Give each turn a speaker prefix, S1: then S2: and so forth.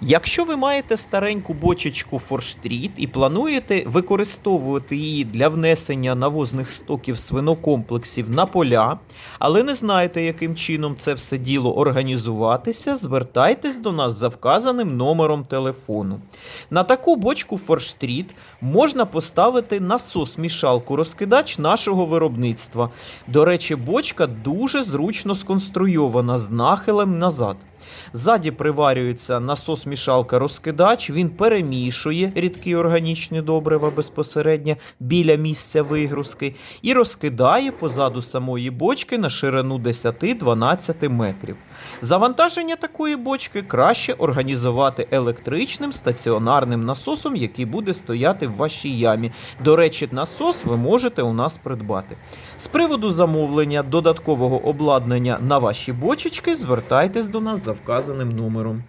S1: Якщо ви маєте стареньку бочечку Форштріт і плануєте використовувати її для внесення навозних стоків свинокомплексів на поля, але не знаєте, яким чином це все діло організуватися, звертайтесь до нас за вказаним номером телефону. На таку бочку Форштріт можна поставити насос-мішалку розкидач нашого виробництва. До речі, бочка дуже зручно сконструйована з нахилем назад. Ззаді приварюється насос-мішалка розкидач, він перемішує рідкі органічні добрива безпосередньо біля місця вигрузки і розкидає позаду самої бочки на ширину 10-12 метрів. Завантаження такої бочки краще організувати електричним стаціонарним насосом, який буде стояти в вашій ямі. До речі, насос ви можете у нас придбати. З приводу замовлення додаткового обладнання на ваші бочечки звертайтесь до нас за вказаним номером.